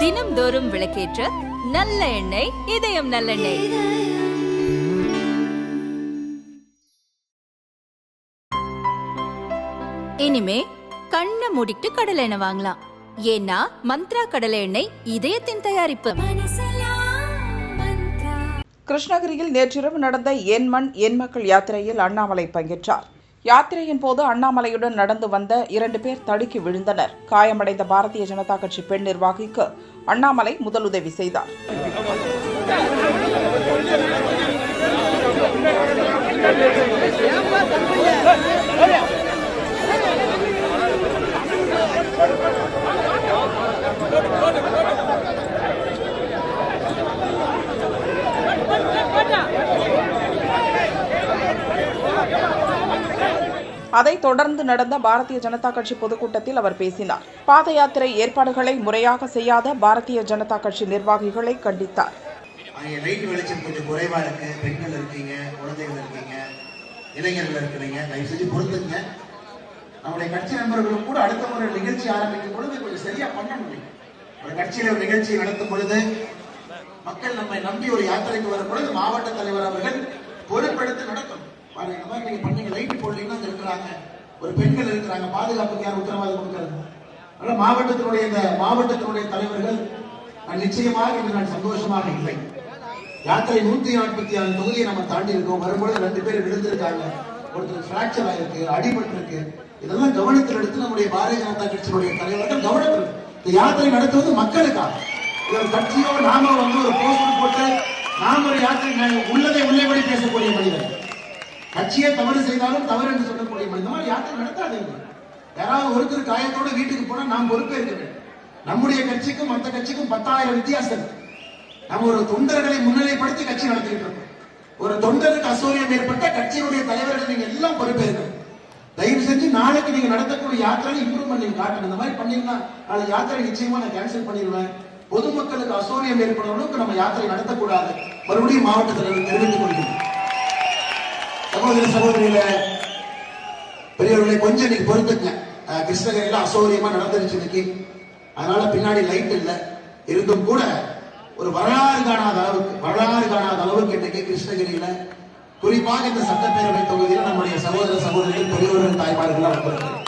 தினம்தோறும் விளக்கேற்ற நல்ல எண்ணெய் இதயம் நல்லெண்ணெய். இனிமே கண்ணை மூடிட்டு கடலை எண்ணெய் வாங்கலாம். ஏன்னா மந்த்ரா கடலை எண்ணெய் இதயத்தின் தயாரிப்பு. கிருஷ்ணகிரியில் நேற்றிரவு நடந்த என் மண் என் மக்கள் யாத்திரையில் அண்ணாமலை பங்கேற்றார். யாத்திரையின் போது அண்ணாமலையுடன் நடந்து வந்த இரண்டு பேர் தடுக்கி விழுந்தனர். காயமடைந்த பாரதிய ஜனதா கட்சி பெண் நிர்வாகிக்கு அண்ணாமலை முதலுதவி செய்தார். அதைத் தொடர்ந்து நடந்த பாரதிய ஜனதா கட்சி பொதுக்கூட்டத்தில் அவர் பேசினார். பாத யாத்திரை ஏற்பாடுகளை முறையாக செய்யாத பாரதிய ஜனதா கட்சி நிர்வாகிகளை கண்டித்தார். லைட் வெளிச்சம் கொஞ்சம் குறைவா இருக்கு. பெண்கள் இருக்கீங்க குழந்தைகள் இருக்கீங்க இளைஞர்கள் இருக்கிறீங்க. தயவு செஞ்சு பொறுத்துங்க. நம்முடைய கட்சி நண்பர்களும் கூட அடுத்த முறை நிகழ்ச்சி ஆரம்பிக்கும் பொழுது கொஞ்சம் சரியா பண்ண முடியும். ஒரு கட்சியில ஒரு நிகழ்ச்சி நடத்தும் பொழுது மக்கள் நம்மை நம்பி ஒரு யாத்திரைக்கு வரும் பொழுது மாவட்ட தலைவர் அவர்கள் பொறுப்பெடுத்து நடத்தணும் பாருங்க இந்த மாதிரி நீங்க லைட் போடுறீங்கன்னா இருக்கிறாங்க. ஒரு பெண்கள் இருக்கிறாங்க பாதுகாப்புக்கு யார் உத்தரவாதம் கொடுக்கறது அதனால மாவட்டத்தினுடைய இந்த மாவட்டத்தினுடைய தலைவர்கள் நான் நிச்சயமாக இன்று நான் சந்தோஷமாக இல்லை. யாத்திரை நூத்தி நாற்பத்தி ஆறு தொகுதியை நம்ம தாண்டி இருக்கோம். வரும்பொழுது ரெண்டு பேர் விழுந்திருக்காங்க. ஒருத்தர் பிராக்சர் ஆயிருக்கு அடிபட்டு இருக்கு இதெல்லாம் கவனத்தில் எடுத்து நம்முடைய பாரதிய ஜனதா கட்சியினுடைய தலைவர்கள் கவனத்தில். இந்த யாத்திரை நடத்துவது மக்களுக்காக. ஒரு கட்சியோ நாம வந்து ஒரு போஸ்டர் போட்டு நாம ஒரு யாத்திரை உள்ளதை உள்ளபடி பேசக்கூடிய மனிதன் கட்சியே தவறு செய்தாலும் தவறு என்று சொல்லக்கூடிய இந்த மாதிரி யாத்திரை நடத்தாதீங்க யாராவது ஒருத்தர் காயத்தோட வீட்டுக்கு போனா நாம் பொறுப்பேற்க வேண்டும். நம்முடைய கட்சிக்கும் மற்ற கட்சிக்கும் பத்தாயிரம் வித்தியாசம் நம்ம ஒரு தொண்டர்களை முன்னிலைப்படுத்தி கட்சி நடத்திட்டு இருக்கோம். ஒரு தொண்டருக்கு அசௌரியம் ஏற்பட்ட கட்சியினுடைய தலைவர்கள் நீங்க எல்லாம் பொறுப்பேற்க தயவு செஞ்சு நாளைக்கு நீங்க நடத்தக்கூடிய யாத்திரை இம்ப்ரூவ் பண்ணி காட்டணும் இந்த மாதிரி பண்ணீங்கன்னா நாளை யாத்திரை நிச்சயமா நான் கேன்சல் பண்ணிடுவேன். பொதுமக்களுக்கு அசௌரியம் ஏற்படும் அளவுக்கு நம்ம யாத்திரை நடத்தக்கூடாது. மறுபடியும் மாவட்டத்தில் தெரிவித்துக் கொள்கிறேன். சகோதரி சகோதரிகளே பெரியவர்களை கொஞ்சம் இன்னைக்கு பொறுத்துங்க கிருஷ்ணகிரியில அசௌரியமா நடந்துருச்சு இன்னைக்கு. அதனால பின்னாடி லைட் இல்ல. இருந்தும் கூட ஒரு வரலாறு காணாத அளவுக்கு வரலாறு காணாத அளவுக்கு இன்னைக்கு கிருஷ்ணகிரியில குறிப்பாக இந்த சட்டப்பேரவை தொகுதியில் நம்முடைய சகோதர சகோதரிகள் பெரியவர்கள் தாய்மார்கள் வந்திருக்கிறார்கள்